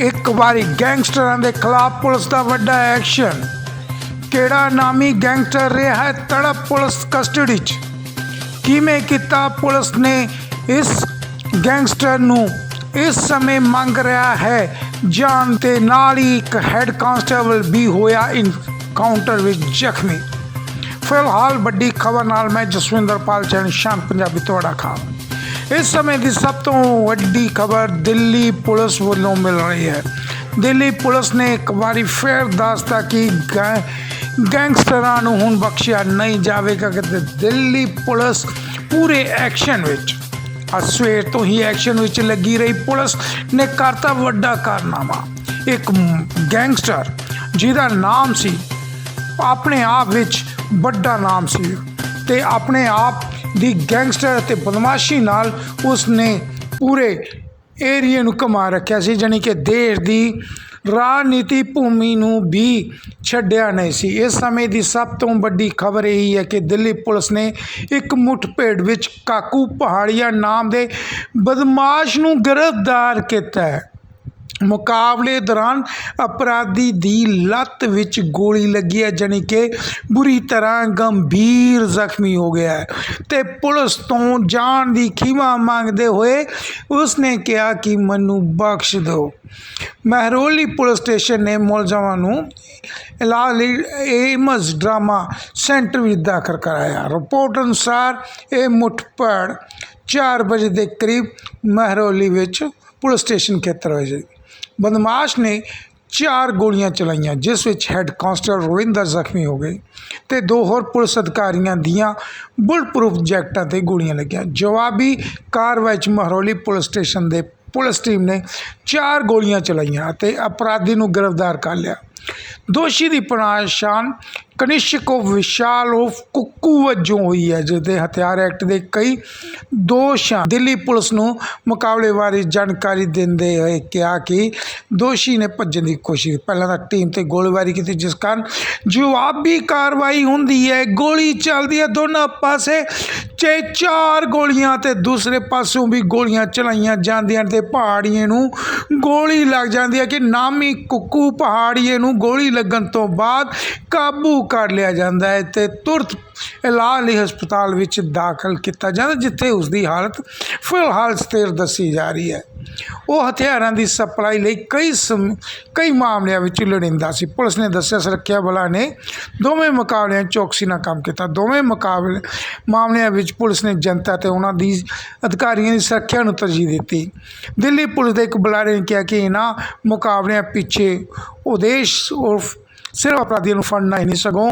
ਇੱਕ ਵਾਰੀ ਗੈਂਗਸਟਰਾਂ ਦੇ ਖਿਲਾਫ ਪੁਲਿਸ ਦਾ ਵੱਡਾ ਐਕਸ਼ਨ। ਕਿਹੜਾ ਨਾਮੀ ਗੈਂਗਸਟਰ ਰਿਹਾ ਹੈ ਤੜਪ ਪੁਲਿਸ ਕਸਟਡੀ 'ਚ? ਕਿਵੇਂ ਕੀਤਾ ਪੁਲਿਸ ਨੇ ਇਸ ਗੈਂਗਸਟਰ ਨੂੰ ਇਸ ਸਮੇਂ ਮੰਗ ਰਿਹਾ ਹੈ? ਜਾਨ ਤੇ ਨਾਲ ਹੀ ਇੱਕ ਹੈੱਡ ਕਾਂਸਟੇਬਲ ਵੀ ਹੋਇਆ ਇਨਕਾਊਂਟਰ ਵਿੱਚ ਜ਼ਖਮੀ। ਫਿਲਹਾਲ ਵੱਡੀ ਖਬਰ ਨਾਲ ਮੈਂ ਜਸਵਿੰਦਰਪਾਲ ਚੰਨ, ਸ਼ਾਮ ਪੰਜਾਬੀ, ਤੁਹਾਡਾ ਖਾਨ ਇਸ ਸਮੇਂ ਦੀ ਸਭ ਤੋਂ ਵੱਡੀ ਖਬਰ ਦਿੱਲੀ ਪੁਲਿਸ ਵੱਲੋਂ ਮਿਲ ਰਹੀ ਹੈ। ਦਿੱਲੀ ਪੁਲਿਸ ਨੇ ਇੱਕ ਵਾਰੀ ਫੇਰ ਦੱਸਤਾ ਕਿ ਗੈ- ਗੈਂਗਸਟਰਾਂ ਨੂੰ ਹੁਣ ਬਖਸ਼ਿਆ ਨਹੀਂ ਜਾਵੇਗਾ ਕਿ ਦਿੱਲੀ ਪੁਲਿਸ ਪੂਰੇ ਐਕਸ਼ਨ ਵਿੱਚ। ਅੱਜ ਸਵੇਰ ਤੋਂ ਹੀ ਐਕਸ਼ਨ ਵਿੱਚ ਲੱਗੀ ਰਹੀ ਪੁਲਿਸ ਨੇ ਕਰਤਾ ਵੱਡਾ ਕਾਰਨਾਮਾ। ਇੱਕ ਗੈਂਗਸਟਰ ਜਿਹਦਾ ਨਾਮ ਸੀ, ਆਪਣੇ ਆਪ ਵਿੱਚ ਵੱਡਾ ਨਾਮ ਸੀ ਤੇ ਆਪਣੇ ਆਪ ਦੀ ਗੈਂਗਸਟਰ ਅਤੇ ਬਦਮਾਸ਼ੀ ਨਾਲ ਉਸਨੇ ਪੂਰੇ ਏਰੀਏ ਨੂੰ ਕਮਾ ਰੱਖਿਆ ਸੀ, ਜਾਣੀ ਕਿ ਦੇਸ਼ ਦੀ ਰਾਜਨੀਤੀ ਭੂਮੀ ਨੂੰ ਵੀ ਛੱਡਿਆ ਨਹੀਂ ਸੀ। ਇਸ ਸਮੇਂ ਦੀ ਸਭ ਤੋਂ ਵੱਡੀ ਖਬਰ ਇਹ ਹੈ ਕਿ ਦਿੱਲੀ ਪੁਲਿਸ ਨੇ ਇੱਕ ਮੁੱਠਭੇੜ ਵਿੱਚ ਕਾਕੂ ਪਹਾੜੀਆ ਨਾਮ ਦੇ ਬਦਮਾਸ਼ ਨੂੰ ਗ੍ਰਿਫਤਾਰ ਕੀਤਾ ਹੈ। ਮੁਕਾਬਲੇ ਦੌਰਾਨ ਅਪਰਾਧੀ ਦੀ ਲੱਤ ਵਿੱਚ ਗੋਲੀ ਲੱਗੀ ਹੈ, ਜਾਣੀ ਕਿ ਬੁਰੀ ਤਰ੍ਹਾਂ ਗੰਭੀਰ ਜ਼ਖਮੀ ਹੋ ਗਿਆ ਹੈ। ਤੇ ਪੁਲਿਸ ਤੋਂ ਜਾਨ ਦੀ ਖੀਮਾ ਮੰਗਦੇ ਹੋਏ ਉਸਨੇ ਕਿਹਾ ਕਿ ਮੈਨੂੰ ਬਖਸ਼ ਦਿਓ। ਮਹਿਰੋਲੀ ਪੁਲਿਸ ਸਟੇਸ਼ਨ ਨੇ ਮੁਲਜ਼ਮਾਂ ਨੂੰ ਇਲਾਜ ਲਈ ਏਮਸ ਡਰਾਮਾ ਸੈਂਟਰ ਵਿੱਚ ਦਾਖਲ ਕਰਾਇਆ। ਰਿਪੋਰਟ ਅਨੁਸਾਰ ਇਹ ਮੁੱਠਭੜ 4 ਵਜੇ ਦੇ ਕਰੀਬ ਮਹਿਰੋਲੀ ਵਿੱਚ ਪੁਲਿਸ ਸਟੇਸ਼ਨ ਖੇਤਰ ਵਿੱਚ ਬਦਮਾਸ਼ ਨੇ ਚਾਰ ਗੋਲੀਆਂ ਚਲਾਈਆਂ, ਜਿਸ ਵਿੱਚ ਹੈੱਡ ਕਾਂਸਟੇਬਲ ਰਵਿੰਦਰ ਜ਼ਖਮੀ ਹੋ ਗਏ ਤੇ ਦੋ ਹੋਰ ਪੁਲਿਸ ਅਧਿਕਾਰੀਆਂ ਦੀਆਂ ਬੁਲਟ ਪ੍ਰੂਫ ਜੈਕਟਾਂ ਤੇ ਗੋਲੀਆਂ ਲੱਗੀਆਂ। ਜਵਾਬੀ ਕਾਰਵਾਈ 'ਚ ਮਹਰੌਲੀ ਪੁਲਿਸ ਸਟੇਸ਼ਨ ਦੇ ਪੁਲਿਸ ਟੀਮ ਨੇ ਚਾਰ ਗੋਲੀਆਂ ਚਲਾਈਆਂ ਅਤੇ ਅਪਰਾਧੀ ਨੂੰ ਗ੍ਰਿਫਤਾਰ ਕਰ ਲਿਆ। ਦੋਸ਼ੀ ਦੀ ਪਛਾਣ ਕਨਿਸ਼ਕੋ ਵਿਸ਼ਾਲ ਉਫ ਕੁੱਕੂ ਵਜੋਂ ਹੋਈ ਹੈ ਜਿਸ ਦੇ ਹਥਿਆਰ ਐਕਟ ਦੇ ਕਈ ਦੋਸ਼ ਹਨ ਦਿੱਲੀ ਪੁਲਿਸ ਨੂੰ ਮੁਕਾਬਲੇ ਬਾਰੇ ਜਾਣਕਾਰੀ ਦਿੰਦੇ ਹੋਏ ਕਿਹਾ ਕਿ ਦੋਸ਼ੀ ਨੇ ਭੱਜਣ ਦੀ ਕੋਸ਼ਿਸ਼ ਪਹਿਲਾਂ ਤਾਂ ਟੀਮ ਤੇ ਗੋਲੀਬਾਰੀ ਕੀਤੀ, ਜਿਸ ਕਾਰਨ ਜਵਾਬੀ ਕਾਰਵਾਈ ਹੁੰਦੀ ਹੈ। ਗੋਲੀ ਚੱਲਦੀ ਹੈ ਦੋਨਾਂ ਪਾਸੇ ਚੇ ਚਾਰ ਗੋਲੀਆਂ ਤੇ ਦੂਸਰੇ ਪਾਸੋਂ ਵੀ ਗੋਲੀਆਂ ਚਲਾਈਆਂ ਜਾਂਦੀਆਂ ਤੇ ਪਹਾੜੀਏ ਨੂੰ ਗੋਲੀ ਲੱਗ ਜਾਂਦੀ ਹੈ ਕਿ ਨਾਮੀ ਕੁੱਕੂ ਪਹਾੜੀਏ ਨੂੰ ਗੋਲੀ ਲੱਗਣ ਤੋਂ ਬਾਅਦ ਕਾਬੂ ਕਰ ਲਿਆ ਜਾਂਦਾ ਹੈ ਤੇ ਤੁਰਤ ਇਲਾਜ ਲਈ ਹਸਪਤਾਲ ਵਿੱਚ ਦਾਖਲ ਕੀਤਾ ਜਾਂਦਾ, ਜਿੱਥੇ ਉਸ ਦੀ ਹਾਲਤ ਫਿਲਹਾਲ ਸਥਿਰ ਦੱਸੀ ਜਾ ਰਹੀ ਹੈ। ਉਹ ਹਥਿਆਰਾਂ ਦੀ ਸਪਲਾਈ ਲਈ ਕਈ ਸਮ- ਕਈ ਮਾਮਲਿਆਂ ਵਿੱਚ ਲੋੜੀਂਦਾ ਸੀ। ਪੁਲਿਸ ਨੇ ਦੱਸਿਆ, ਸੁਰੱਖਿਆ ਬਲਾਂ ਨੇ ਦੋਵੇਂ ਮੁਕਾਬਲਿਆਂ ਚੌਕਸੀ ਨਾਲ ਕੰਮ ਕੀਤਾ। ਦੋਵੇਂ ਮੁਕਾਬਲੇ, ਮਾਮਲਿਆਂ ਵਿੱਚ ਪੁਲਿਸ ਨੇ ਜਨਤਾ ਤੇ ਉਹਨਾਂ ਦੀ ਅਧਿਕਾਰੀਆਂ ਦੀ ਸੁਰੱਖਿਆ ਨੂੰ ਤਰਜੀਹ ਦਿੱਤੀ। ਦਿੱਲੀ ਪੁਲਿਸ ਦੇ ਇੱਕ ਬੁਲਾਰੇ ਨੇ ਕਿਹਾ ਕਿ ਇਹਨਾਂ ਮੁਕਾਬਲਿਆਂ ਪਿੱਛੇ ਉਦੇਸ਼ ਉਰਫ ਸਿਰਫ ਅਪਰਾਧੀਆਂ ਨੂੰ ਫੜਨਾ ਹੀ ਨਹੀਂ, ਸਗੋਂ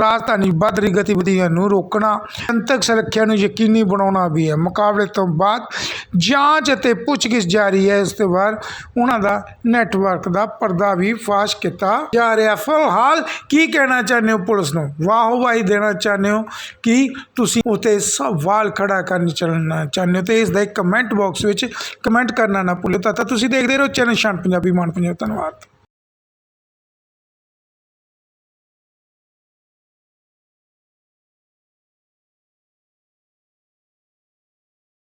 ਰਾਜਧਾਨੀ ਵੱਧ ਰਹੀ ਗਤੀਵਿਧੀਆਂ ਨੂੰ ਰੋਕਣਾ, ਜਨਤਕ ਸੁਰੱਖਿਆ ਨੂੰ ਯਕੀਨੀ ਬਣਾਉਣਾ ਵੀ ਹੈ। ਮੁਕਾਬਲੇ ਤੋਂ ਬਾਅਦ ਜਾਂਚ ਅਤੇ ਪੁੱਛਗਿੱਛ ਜਾਰੀ ਹੈ। ਇਸ ਤੋਂ ਬਾਅਦ ਉਹਨਾਂ ਦਾ ਨੈਟਵਰਕ ਦਾ ਪਰਦਾ ਵੀ ਫਾਸ਼ ਕੀਤਾ ਜਾ ਰਿਹਾ। ਫਿਲਹਾਲ ਕੀ ਕਹਿਣਾ ਚਾਹੁੰਦੇ ਹੋ ਪੁਲਿਸ ਨੂੰ? ਵਾਹਵਾਹੀ ਦੇਣਾ ਚਾਹੁੰਦੇ ਹੋ ਕਿ ਤੁਸੀਂ ਉਤੇ ਸਵਾਲ ਖੜਾ ਕਰਨ ਚੱਲਣਾ ਚਾਹੁੰਦੇ ਹੋ? ਤੇ ਇਸ ਦਾ ਇੱਕ ਕਮੈਂਟ ਬਾਕਸ ਵਿੱਚ ਕਮੈਂਟ ਕਰਨਾ ਨਾ ਭੁੱਲੋ ਤਾਂ ਤੁਸੀਂ ਦੇਖਦੇ ਰਹੋ। ਚੈਨਲ ਸ਼ਾਨ ਪੰਜਾਬੀ ਮਾਨ ਪੰਜਾਬ ਧੰਨਵਾਦ।